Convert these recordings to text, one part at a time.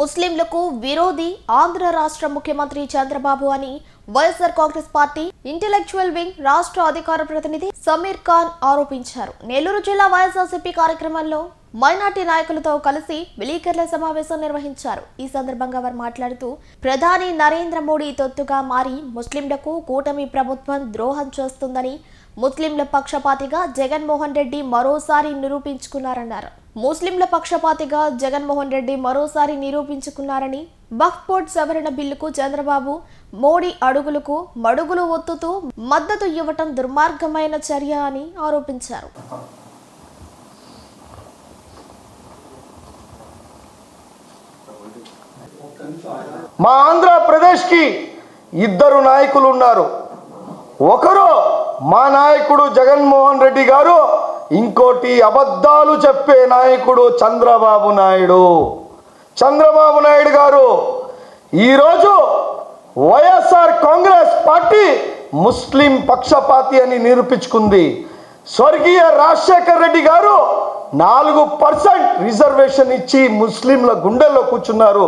ముస్లింలకు విరోధి ఆంధ్ర రాష్ట్ర ముఖ్యమంత్రి చంద్రబాబు అని YSR Congress party intellectual wing రాష్ట్ర అధికార ప్రతినిధి సమీర్ ఖాన్ ఆరోపించారు. నెల్లూరు జిల్లా వైఎస్ఆర్సీపీ కార్యక్రమంలో మైనార్టీ నాయకులతో కలిసి విలేకరుల సమావేశం నిర్వహించారు. ఈ సందర్భంగా వారు మాట్లాడుతూ ప్రధాని నరేంద్ర మోడీ తొత్తుగా మారి ముస్లింలకు కూటమి ప్రభుత్వం ద్రోహం చేస్తుందని ముస్లింల పక్షపాతిగా జగన్మోహన్ రెడ్డి మరోసారి నిరూపించుకున్నారన్నారు. ముస్లింల పక్షపాతిగా జగన్మోహన్ రెడ్డి మరోసారి నిరూపించుకున్నారని బక్పోర్ట్ సవరణ బిల్లుకు చంద్రబాబు మోడీ అడుగులకు మడుగులు ఒత్తుతూ మద్దతు ఇవ్వటం దుర్మార్గమైన చర్య అని ఆరోపించారు. మా ఆంధ్రప్రదేశ్కి ఇద్దరు నాయకులు ఉన్నారు. ఒకరు మా నాయకుడు జగన్మోహన్ రెడ్డి గారు ఇంకోటి అబద్ధాలు చెప్పే నాయకుడు చంద్రబాబు నాయుడు. చంద్రబాబు నాయుడు గారు ఈరోజు వైఎస్ఆర్ కాంగ్రెస్ పార్టీ ముస్లిం పక్షపాతి అని నిరూపించుకుంది. స్వర్గీయ రాజశేఖర్ రెడ్డి గారు నాలుగు పర్సెంట్ రిజర్వేషన్ ఇచ్చి ముస్లింల గుండెల్లో కూర్చున్నారు.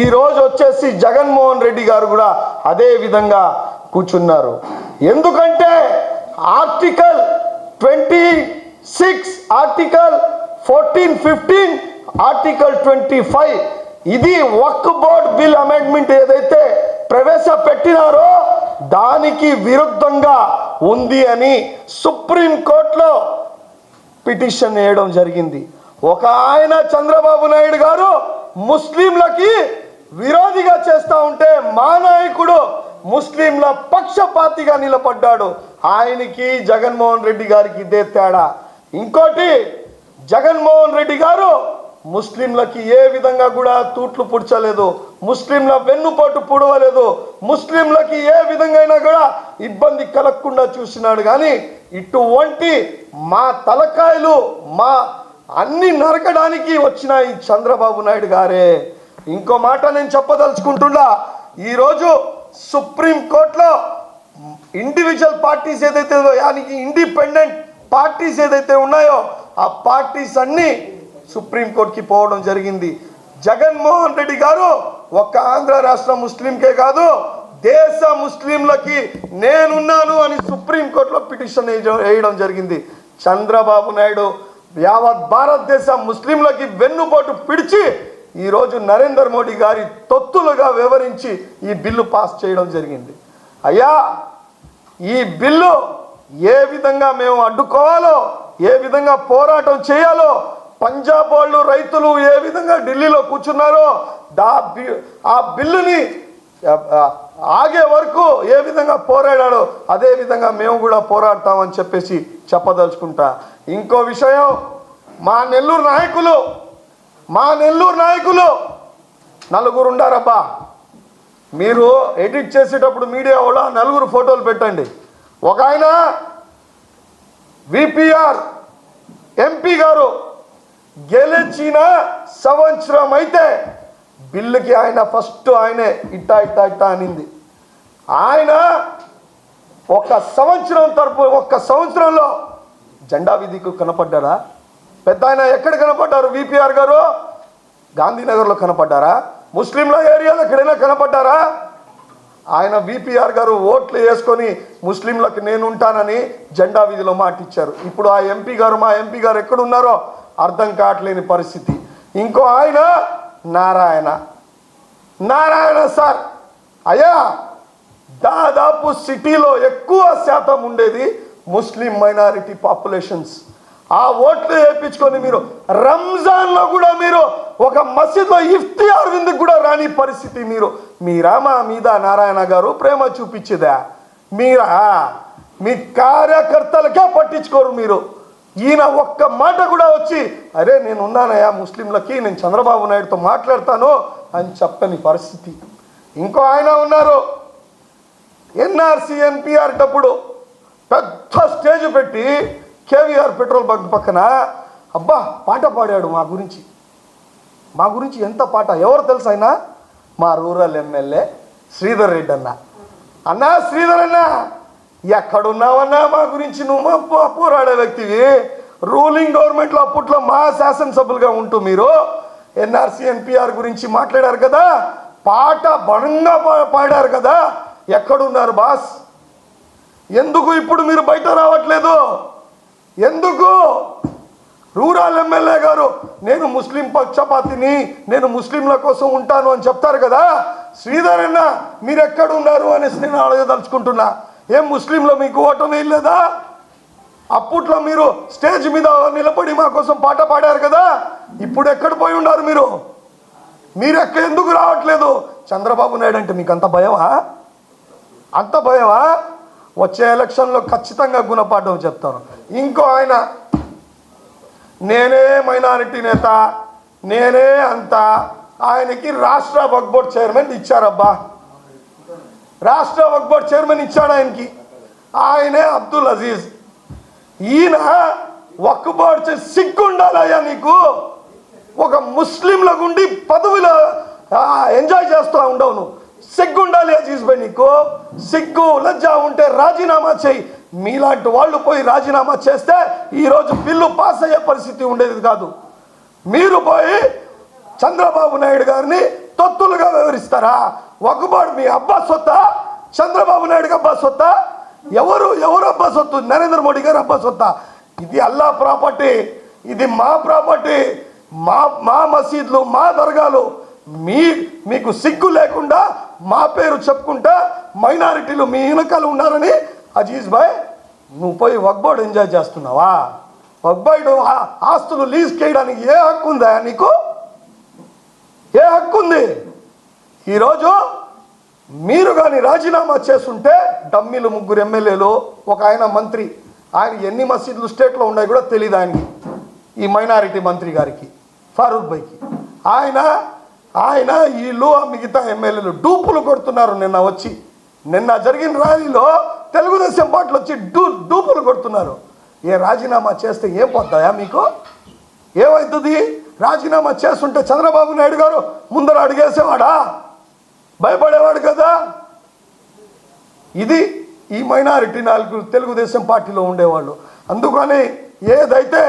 ఈ రోజు వచ్చేసి జగన్మోహన్ రెడ్డి గారు కూడా అదే విధంగా కూర్చున్నారు. ఎందుకంటే article twenty six article fourteen fifteen article twenty five ఇది వక్ బోర్డ్ బిల్ అమెండ్మెంట్ ఏదైతే ప్రవేశపెట్టినారో దానికి విరుద్ధంగా ఉంది అని సుప్రీం కోర్టులో పిటిషన్ వేయడం జరిగింది. ఒక ఆయన చంద్రబాబు నాయుడు గారు ముస్లింలకి విరోధిగా చేస్తా ఉంటే మా నాయకుడు ముస్లింల పక్షపాతిగా నిలబడ్డాడు. ఆయనకి జగన్మోహన్ రెడ్డి గారికి ఇదే తేడా. ఇంకోటి జగన్మోహన్ రెడ్డి గారు ముస్లింలకి ఏ విధంగా కూడా తూట్లు పుడ్చలేదు ముస్లింల వెన్నుపోటు పుడవలేదు ముస్లింలకి ఏ విధంగా అయినా కూడా ఇబ్బంది కలగకుండా చూసినాడు. కానీ ఇటువంటి మా తలకాయలు మా అన్ని నరకడానికి వచ్చిన ఈ చంద్రబాబు నాయుడు గారే. ఇంకో మాట నేను చెప్పదలుచుకుంటున్నా. ఈరోజు సుప్రీం కోర్టులో ఇండివిజువల్ పార్టీస్ ఏదైతే దానికి యానికి ఇండిపెండెంట్ పార్టీస్ ఏదైతే ఉన్నాయో ఆ పార్టీస్ అన్నీ సుప్రీంకోర్టుకి పోవడం జరిగింది. జగన్మోహన్ రెడ్డి గారు ఒక్క ఆంధ్ర రాష్ట్ర ముస్లింకే కాదు దేశ ముస్లింలకి నేనున్నాను అని సుప్రీంకోర్టులో పిటిషన్ వేయడం- వేయడం జరిగింది. చంద్రబాబు నాయుడు యావత్ భారతదేశ ముస్లింలకి వెన్నుపోటు పిడిచి ఈరోజు నరేంద్ర మోడీ గారి తొత్తులుగా వివరించి ఈ బిల్లు పాస్ చేయడం జరిగింది. అయ్యా ఈ బిల్లు ఏ విధంగా మేము అడ్డుకోవాలో ఏ విధంగా పోరాటం చేయాలో పంజాబ్ వాళ్ళు రైతులు ఏ విధంగా ఢిల్లీలో కూర్చున్నారో దా బి- ఆ బిల్లుని ఆగే వరకు ఏ విధంగా పోరాడాడో అదే విధంగా మేము కూడా పోరాడతామని చెప్పేసి చెప్పదలుచుకుంటా. ఇంకో విషయం మా నెల్లూరు నాయకులు మా నెల్లూరు నాయకులు నలుగురు ఉండారబ్బా. మీరు ఎడిట్ చేసేటప్పుడు మీడియా వాళ్ళు నలుగురు ఫోటోలు పెట్టండి. ఒక ఆయన విపిఆర్ ఎంపీ గారు గెలిచిన సంవత్సరం అయితే బిల్లుకి ఆయన ఫస్ట్ ఆయనే ఇట్టా ఇట్టా ఇట్టా అనింది. ఆయన ఒక సంవత్సరం తరపు ఒక్క సంవత్సరంలో జెండా విధికి కనపడ్డారా? పెద్ద ఆయన ఎక్కడ కనపడ్డారు? విపిఆర్ గారు గాంధీనగర్లో కనపడ్డారా? ముస్లింల ఏరియాలో ఎక్కడైనా కనపడ్డారా? ఆయన విపిఆర్ గారు ఓట్లు వేసుకొని ముస్లింలకు నేను ఉంటానని జెండా వీధిలో మాటిచ్చారు. ఇప్పుడు ఆ ఎంపీ గారు మా ఎంపీ గారు ఎక్కడున్నారో అర్థం కావట్లేని పరిస్థితి. ఇంకో ఆయన నారాయణ. నారాయణ సార్. అయ్యా దాదాపు సిటీలో ఎక్కువ శాతం ఉండేది ముస్లిం మైనారిటీ పాపులేషన్స్. ఆ ఓట్లు వేయించుకొని మీరు రంజాన్లో కూడా మీరు ఒక మసీద్లో ఇఫ్తియార్ విందుకు కూడా రాని పరిస్థితి మీరు. మీరా మా మీద నారాయణ గారు ప్రేమ చూపించేదా? మీరా? మీ కార్యకర్తలకే పట్టించుకోరు మీరు. ఈయన ఒక్క మాట కూడా వచ్చి అరే నేను ఉన్నానయ్యా ముస్లింలకి నేను చంద్రబాబు నాయుడుతో మాట్లాడతాను అని చెప్పని పరిస్థితి. ఇంకో ఆయన ఉన్నారు. ఎన్ఆర్సీ ఎన్పిఆర్ డప్పుడు పెద్ద స్టేజ్ పెట్టి కేవీఆర్ పెట్రోల్ బంక్ పక్కన అబ్బా పాట పాడాడు మా గురించి. మా గురించి ఎంత పాట? ఎవరు తెలుసు అయినా మా రూరల్ ఎమ్మెల్యే శ్రీధర్ రెడ్డి అన్న అన్నా శ్రీధర్ అన్న ఎక్కడున్నావన్నా మా గురించి నువ్వు పోరాడే వ్యక్తివి. రూలింగ్ గవర్నమెంట్లో అప్పట్లో మా శాసనసభ్యులుగా ఉంటూ మీరు ఎన్ఆర్సీ ఎన్పిఆర్ గురించి మాట్లాడారు కదా? పాట బలంగా పా- పాడారు కదా? ఎక్కడున్నారు బాస్? ఎందుకు ఇప్పుడు మీరు బయట రావట్లేదు? ఎందుకు? రూరల్ ఎమ్మెల్యే గారు నేను ముస్లిం పక్షపాతిని నేను ముస్లింల కోసం ఉంటాను అని చెప్తారు కదా? శ్రీధర్ అన్న మీరు ఎక్కడ ఉన్నారు అనేసి నేను అడగదలుచుకుంటున్నా. ఏం ముస్లింలో మీకు ఓటమి లేదా అప్పట్లో మీరు స్టేజ్ మీద నిలబడి మా కోసం పాట పాడారు కదా? ఇప్పుడు ఎక్కడ పోయి ఉన్నారు మీరు? మీరు ఎక్కడ ఎందుకు రావట్లేదు? చంద్రబాబు నాయుడు అంటే మీకు అంత భయమా? అంత భయమా? వచ్చే ఎలక్షన్లో ఖచ్చితంగా గుణపాఠం చెప్తాను. ఇంకో ఆయన నేనే మైనారిటీ నేత నేనే అంత. ఆయనకి రాష్ట్ర వక్ బోర్డ్ చైర్మన్ ఇచ్చారబ్బా. రాష్ట్ర వక్ బోర్డ్ చైర్మన్ ఇచ్చాడు ఆయనకి. ఆయనే అబ్దుల్ అజీజ్. ఈయన వక్ బోర్డ్ సిగ్గుండాలయ్యా నీకు. ఒక ముస్లింల గుండి పదవిలో ఎంజాయ్ చేస్తూ ఉండవు నువ్వు సిగ్గుండాలి అజీజ్ భాయ్ నీకు. సిగ్గు లజ్జ ఉంటే రాజీనామా చేయి. మీలాంటి వాళ్ళు పోయి రాజీనామా చేస్తే ఈరోజు బిల్లు పాస్ అయ్యే పరిస్థితి ఉండేది కాదు. మీరు పోయి చంద్రబాబు నాయుడు గారిని తొత్తులుగా వివరిస్తారా? ఒకబాడు మీ అబ్బా సొత్త? చంద్రబాబు నాయుడు అబ్బా సొత్త? ఎవరు ఎవరు అబ్బా సొత్తు? నరేంద్ర మోడీ గారు అబ్బా సొత్త? ఇది అల్లా ప్రాపర్టీ ఇది మా ప్రాపర్టీ మా మా మసీద్లు మా దర్గాలు. మీ మీకు సిగ్గు లేకుండా మా పేరు చెప్పుకుంటా మైనారిటీలు మీ వెనకాల ఉన్నారని అజీజ్ భాయ్ నువ్వు పోయి వగ్బోర్డ్ ఎంజాయ్ చేస్తున్నావా? వగ్బోర్డు ఆస్తులు లీజ్ చేయడానికి ఏ హక్కు ఉందా నీకు? ఏ హక్కు ఉంది? ఈరోజు మీరు కానీ రాజీనామా చేస్తుంటే డమ్మీలు ముగ్గురు ఎమ్మెల్యేలు ఒక ఆయన మంత్రి ఆయన ఎన్ని మసీదులు స్టేట్లో ఉన్నాయి కూడా తెలియదు ఆయనకి. ఈ మైనారిటీ మంత్రి గారికి ఫారూక్ బైకి ఆయన ఆయన వీళ్ళు ఆ మిగతా ఎమ్మెల్యేలు డూపులు కొడుతున్నారు నిన్న వచ్చి. నిన్న జరిగిన ర్యాలీలో తెలుగుదేశం పార్టీలు వచ్చి డూ డూపులు కొడుతున్నారు. ఏ రాజీనామా చేస్తే ఏం పోతాయా మీకు? ఏమవుతుంది రాజీనామా చేస్తుంటే చంద్రబాబు నాయుడు గారు ముందర అడిగేసేవాడా? భయపడేవాడు కదా? ఇది ఈ మైనారిటీ నాలుగు తెలుగుదేశం పార్టీలో ఉండేవాళ్ళు. అందుకని ఏదైతే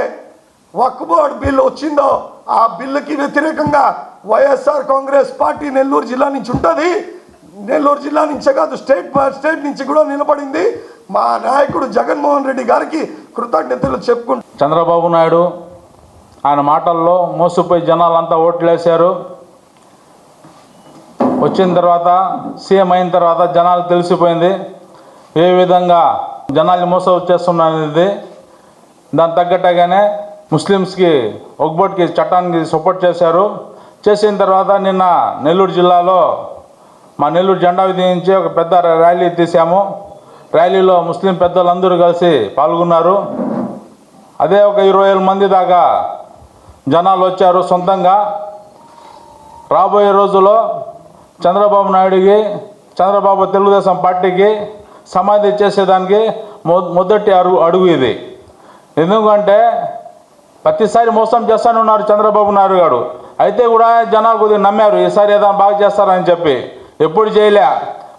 వక్ బోర్డ్ బిల్ వచ్చిందో ఆ బిల్లుకి వ్యతిరేకంగా వైఎస్ఆర్ కాంగ్రెస్ పార్టీ నెల్లూరు జిల్లా నుంచి ఉంటుంది. నెల్లూరు జిల్లా నుంచే కాదు స్టేట్ స్టేట్ నుంచి కూడా నిలబడింది మా నాయకుడు జగన్మోహన్ రెడ్డి గారికి కృతజ్ఞతలు చెప్పుకుంటూ చంద్రబాబు నాయుడు ఆయన మాటల్లో మోసపోయి జనాలంతా ఓట్లేశారు. వచ్చిన తర్వాత సీఎం అయిన తర్వాత జనాలు తెలిసిపోయింది. ఏ విధంగా జనాల్ని మోసం చేస్తున్నది దాని తగ్గట్టుగానే ముస్లిమ్స్కి ఒగ్బోట్కి చట్టానికి సపోర్ట్ చేశారు. చేసిన తర్వాత నిన్న నెల్లూరు జిల్లాలో మా నెల్లూరు జెండా విధించి ఒక పెద్ద ర్యాలీ తీసాము ర్యాలీలో ముస్లిం పెద్దలందరూ కలిసి పాల్గొన్నారు. అదే ఒక ఇరవై వేల మంది దాకా జనాలు వచ్చారు సొంతంగా. రాబోయే రోజుల్లో చంద్రబాబు నాయుడికి చంద్రబాబు తెలుగుదేశం పార్టీకి సమాధి చేసేదానికి మొ మొదటి అడుగు అడుగు ఇది. ఎందుకంటే ప్రతిసారి మోసం చేస్తూనే ఉన్నారు చంద్రబాబు నాయుడు గారు. అయితే కూడా జనాలు కొద్దిగా నమ్మారు ఈసారి ఏదైనా బాగా చేస్తారని చెప్పి. ఎప్పుడు చేయలే.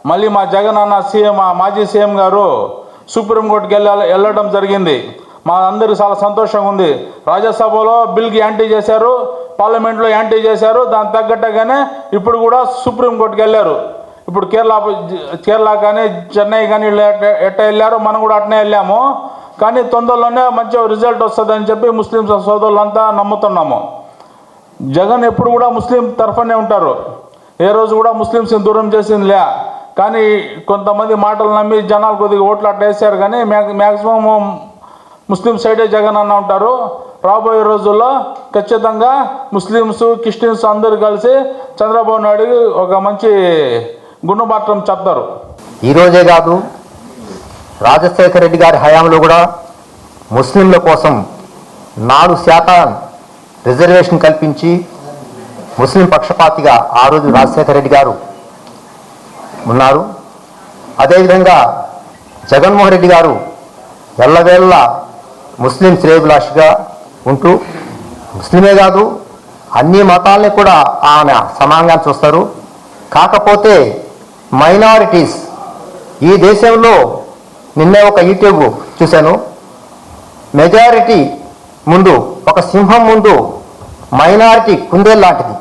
మళ్ళీ మా జగన్ అన్న సీఎం మా మాజీ సీఎం గారు సుప్రీంకోర్టుకి వెళ్ళ వెళ్ళడం జరిగింది. మా అందరూ చాలా సంతోషంగా ఉంది. రాజ్యసభలో బిల్కి యాంటీ చేశారు పార్లమెంట్లో యాంటీ చేశారు దాని తగ్గట్టుగానే ఇప్పుడు కూడా సుప్రీంకోర్టుకి వెళ్ళారు. ఇప్పుడు కేరళ కేరళ కానీ చెన్నై కానీ ఎట్ట- ఎట్ట వెళ్ళారో మనం కూడా అట్నే వెళ్ళాము. కానీ తొందరలోనే మంచి రిజల్ట్ వస్తుందని చెప్పి ముస్లిం సోదరులంతా నమ్ముతున్నాము. జగన్ ఎప్పుడు కూడా ముస్లిం తరఫునే ఉంటారు. ఏ రోజు కూడా ముస్లిమ్స్ని దూరం చేసింది లే కానీ కొంతమంది మాటలు నమ్మి జనాలు కొద్దిగా ఓట్లు అట్ట వేసారు కానీ మ్యాక్సిమం ముస్లిం సైడే జగన్ అన్న ఉంటారు. రాబోయే రోజుల్లో ఖచ్చితంగా ముస్లిమ్స్ క్రిస్టియన్స్ అందరూ కలిసి చంద్రబాబు నాయుడు ఒక మంచి గుణపాఠం చెప్తారు. ఈరోజే కాదు రాజశేఖర రెడ్డి గారి హయాంలో కూడా ముస్లింల కోసం నాలుగు శాతం రిజర్వేషన్ కల్పించి ముస్లిం పక్షపాతిగా ఆ రోజు రాజశేఖర రెడ్డి గారు ఉన్నారు. అదేవిధంగా జగన్మోహన్ రెడ్డి గారు ఎల్లవేళ్ళ ముస్లిం శ్రేయభిలాషిగా ఉంటూ ముస్లిమే కాదు అన్ని మతాలని కూడా ఆమె సమానంగా చూస్తారు. కాకపోతే మైనారిటీస్ ఈ దేశంలో నిన్నే ఒక యూట్యూబ్ చూశాను. మెజారిటీ ముందు ఒక సింహం ముందు మైనారిటీ కుందేలు లాంటిది.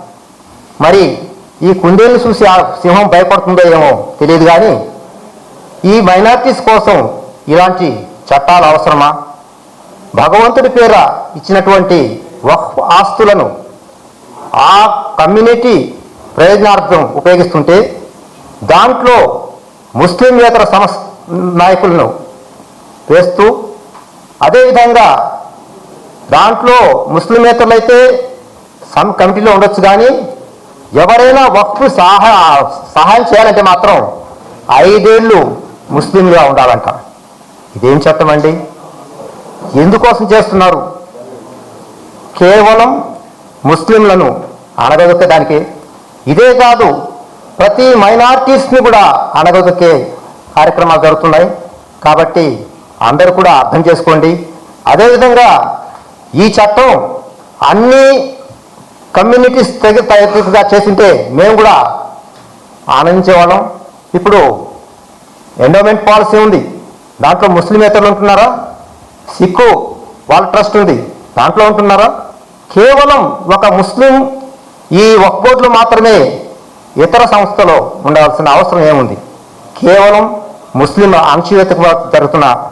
మరి ఈ కుందేలు చూసి ఆ సింహం భయపడుతుందో ఏమో తెలియదు కానీ ఈ మైనార్టీస్ కోసం ఇలాంటి చట్టాలు అవసరమా? భగవంతుడి పేర ఇచ్చినటువంటి వహ్ ఆస్తులను ఆ కమ్యూనిటీ ప్రయోజనార్థం ఉపయోగిస్తుంటే దాంట్లో ముస్లింయేతర సమస్ నాయకులను వేస్తూ అదేవిధంగా దాంట్లో ముస్లిమేతరులైతే సమ్ కమిటీలో ఉండొచ్చు కానీ ఎవరైనా వక్ఫ్ సహా సహాయం చేయాలంటే మాత్రం ఐదేళ్ళు ముస్లింగా ఉండాలంట. ఇదేం చట్టం అండి? ఎందుకోసం చేస్తున్నారు? కేవలం ముస్లింలను అణగదొక్కడానికి. ఇదే కాదు ప్రతి మైనార్టీస్ని కూడా అనగదొక్కే కార్యక్రమాలు జరుగుతున్నాయి. కాబట్టి అందరూ కూడా అర్థం చేసుకోండి. అదేవిధంగా ఈ చట్టం అన్ని కమ్యూనిటీస్ తెగ తగ్గట్టుగా చేసింటే మేము కూడా ఆనందించేవాళ్ళం. ఇప్పుడు ఎండోమెంట్ పాలసీ ఉంది. దాంట్లో ముస్లిమేతరులు ఉంటున్నారా? సిక్కు వాళ్ళ ట్రస్ట్ ఉంది. దాంట్లో ఉంటున్నారా? కేవలం ఒక ముస్లిం ఈ ఒక్క మాత్రమే ఇతర సంస్థలో ఉండాల్సిన అవసరం ఏముంది? కేవలం ముస్లిం అణచివేతకు జరుగుతున్న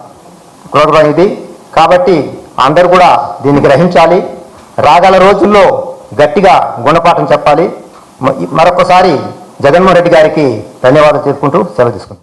ప్రోగ్రాం ఇది. కాబట్టి అందరు కూడా దీన్ని గ్రహించాలి. రాగల రోజుల్లో గట్టిగా గుణపాఠం చెప్పాలి. మరొకసారి జగన్మోహన్ రెడ్డి గారికి ధన్యవాదాలు చెప్పుకుంటూ సెలవు తీసుకుంటాం